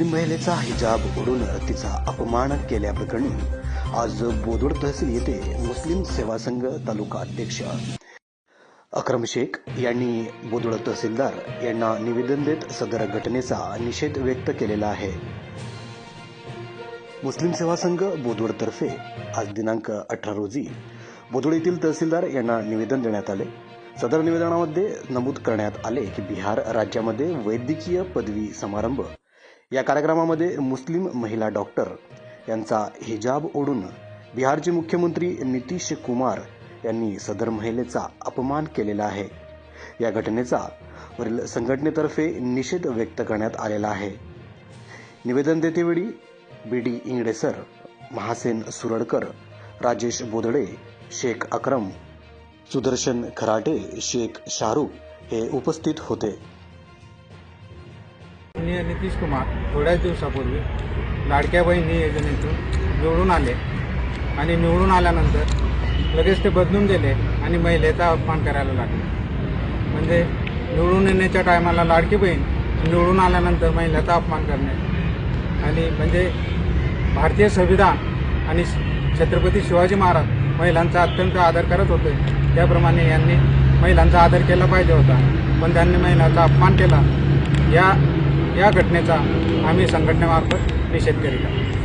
मुस्लिम महिलेचा हिजाब उडून तिचा अपमान केल्याप्रकरणी आज बोदोड तहसील येथे मुस्लिम सेवा संघ तालुका अध्यक्ष अक्रम शेख यांनी बोदोड तहसीलदार यांना निवेदन देत सदर घटनेचा निषेध व्यक्त केलेला आहे. मुस्लिम सेवा संघ बोदवडतर्फे आज दिनांक अठरा रोजी बोदोड येथील तहसीलदार यांना निवेदन देण्यात आले. सदर निवेदनामध्ये नमूद करण्यात आले की बिहार राज्यामध्ये वैद्यकीय पदवी समारंभ या कार्यक्रमामध्ये मुस्लिम महिला डॉक्टर यांचा हिजाब ओढून बिहारचे मुख्यमंत्री नितीश कुमार यांनी सदर महिलेचा अपमान केलेला आहे. या घटनेचा वरील संघटनेतर्फे निषेध व्यक्त करण्यात आलेला आहे. निवेदन देतेवेळी बी डी इंगडेसर महासेन सुरडकर राजेश बोदडे शेख अक्रम सुदर्शन खराटे शेख शाहरुख हे उपस्थित होते. मी नितीश कुमार थोड्याच दिवसापूर्वी. लाडक्या बहिणी योजनेतून निवडून आले. आणि निवडून आल्यानंतर लगेच ते बदलून गेले आणि महिलेचा अपमान करायला लागले. म्हणजे निवडून येण्याच्या टायमाला लाडकी बहीण निवडून आल्यानंतर महिलेचा अपमान करणे. आणि म्हणजे भारतीय संविधान आणि छत्रपती शिवाजी महाराज महिलांचा अत्यंत आदर करत होते. त्याप्रमाणे यांनी महिलांचा आदर केला पाहिजे होता. पण त्यांनी महिलांचा अपमान केला. या या घटनेचा आम्ही संघटनेमार्फत निषेध करीत आहोत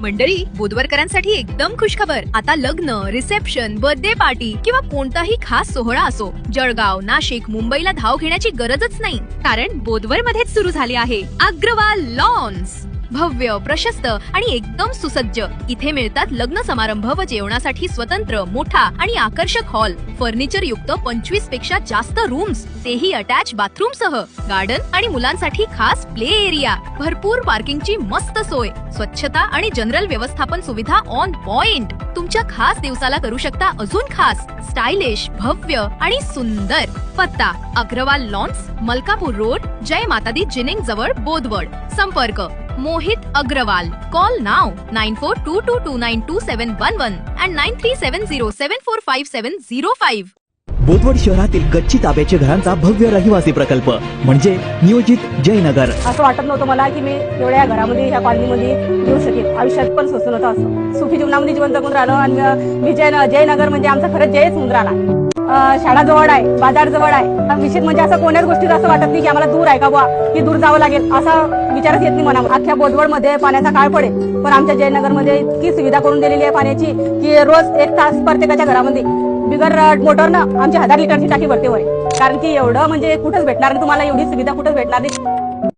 मंडळी बुधवारकरांसाठी एकदम खुशखबर. आता लग्न रिसेप्शन बर्थडे पार्टी किंवा कोणताही खास सोहळा असो जळगाव नाशिक मुंबईला धाव घेण्याची गरजच नाही. कारण बोधवर मध्येच सुरू झाले आहे अग्रवाल लॉन्स भव्य प्रशस्त आणि एकदम सुसज्ज. इथे मिळतात लग्न समारंभ व जेवणासाठी स्वतंत्र मोठा आणि आकर्षक हॉल. फर्निचर युक्त पंचवीसपेक्षा जास्त रूम्स तेही अटॅच बाथरूम सह. गार्डन आणि मुलांसाठी खास प्ले एरिया भरपूर पार्किंगची मस्त सोय. स्वच्छता आणि जनरल व्यवस्थापन सुविधा ऑन पॉइंट तुमच्या खास दिवसाला करू शकता अजून खास. स्टायलिश भव्य आणि सुंदर. पत्ता Agrawal lawns Malkapur road Jai Matadi ginning जवळ बोदवड संपर्क Mohit Agarwal. Call now nine four two two two nine two seven one one and nine three seven zero seven four five seven zero five Bodwad शहरातील गच्ची ताब्याचे घरांचा भव्य रहिवासी प्रकल्प म्हणजे नियोजित जयनगर. असं वाटत नव्हतं मला की मी एवढ्या घरामध्ये ह्या कॉलनीमध्ये येऊ शकेल आयुष्यात पण सोसून होतं असं. सुखी जीवनामध्ये जीवन जगून राहिलो? आणि मी जय जयनगर म्हणजे आमचा खरंच जयच होऊन राहिला शाळा जवळ आहे बाजार जवळ आहे विशेष म्हणजे असं कोण्याच गोष्टीचं असं वाटत नाही की आम्हाला दूर आहे का बुवा? की दूर जावं लागेल असा विचारच येत नाही म्हणा अख्ख्या बोदवडमध्ये पाण्याचा काळ पडेल. पण आमच्या जयनगरमध्ये इतकी सुविधा करून दिलेली आहे पाण्याची की रोज एक तास प्रत्येकाच्या घरामध्ये. बिगर मोटरनं आमची हजार लिटरची टाकी भरते वय. कारण की एवढं म्हणजे कुठंच भेटणार नाही तुम्हाला एवढी सुविधा कुठंच भेटणार नाही.